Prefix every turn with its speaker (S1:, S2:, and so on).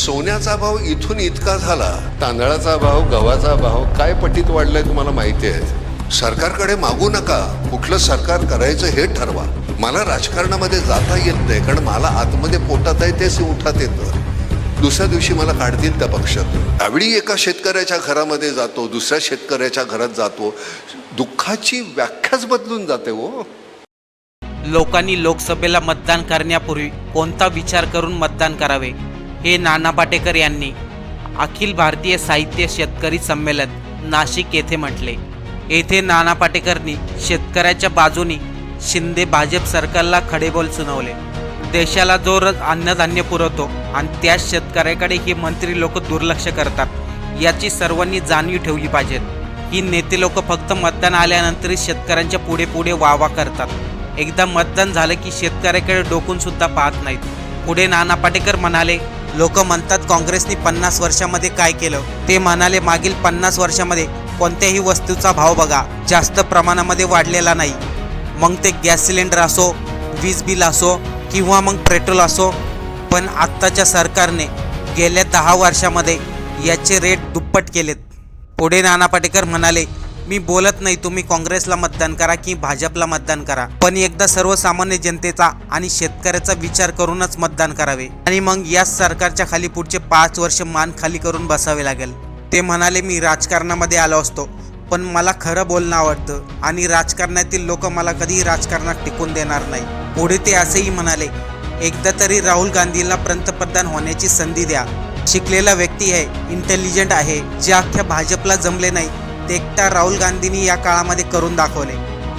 S1: सोन्याचा भाव इथून इतका झाला तांदळाचा भाव गव्हाचा भाव काय पटीत वाढलाय तुम्हाला माहिती आहे? सरकारकडे मागू नका. कुठलं सरकार करायचं हे ठरवा. मला राजकारणामध्ये जाता येत नाही कारण मला आतमध्ये पोटात आहे तेच उठात येतं. दुसऱ्या दिवशी मला काढतील त्या पक्षात त्यावेळी एका शेतकऱ्याच्या घरामध्ये जातो दुसऱ्या शेतकऱ्याच्या घरात जातो. दुःखाची व्याख्याच बदलून जाते हो.
S2: लोकांनी लोकसभेला मतदान करण्यापूर्वी कोणता विचार करून मतदान करावे? हे नाना पाटेकर यांनी अखिल भारतीय साहित्य शेतकरी संमेलन नाशिक येथे म्हटले. येथे नाना पाटेकरनी शेतकऱ्याच्या बाजूनी शिंदे भाजप सरकारला खडेबोल सुनावले. देशाला जो र- अन्नधान्य पुरवतो आणि त्याच शेतकऱ्याकडे हे मंत्री लोक दुर्लक्ष करतात. याची सर्वांनी जाणीव ठेवली पाहिजेत. ही नेते लोक फक्त मतदान आल्यानंतर शेतकऱ्यांच्या पुढे पुढे वावा करतात. एकदा मतदान झालं की शेतकऱ्याकडे डोकून सुद्धा पाहत नाहीत. पुढे नाना पाटेकर म्हणाले लोक म्हणतात काँग्रेसने पन्नास वर्षामध्ये काय केलं? ते म्हणाले मागील पन्नास वर्षामध्ये कोणत्याही वस्तूचा भाव बघा जास्त प्रमाणामध्ये वाढलेला नाही. मग ते गॅस सिलेंडर असो वीज बिल असो किंवा मग पेट्रोल असो पण आत्ताच्या सरकारने गेल्या दहा वर्षामध्ये याचे रेट दुप्पट केलेत. पुढे नाना पाटेकर म्हणाले मी बोलत नाही तुम्ही काँग्रेसला मतदान करा की भाजपला मतदान करा. पण एकदा सर्वसामान्य जनतेचा आणि शेतकऱ्याचा विचार करूनच मतदान करावे. आणि मग याच सरकारच्या खाली पुढचे पाच वर्ष मान खाली करून बसावे लागेल. ते म्हणाले मी राजकारणामध्ये आलो असतो पण मला खरं बोलणं आवडतं आणि राजकारणातील लोक मला कधीही राजकारणात टिकून देणार नाही. पुढे ते असेही म्हणाले एकदा तरी राहुल गांधींना पंतप्रधान होण्याची संधी द्या. शिकलेला व्यक्ती आहे इंटेलिजंट आहे जे अख्ख्या भाजपला जमले नाही ते एकटा राहुल गांधींनी या काळामध्ये करून दाखवले.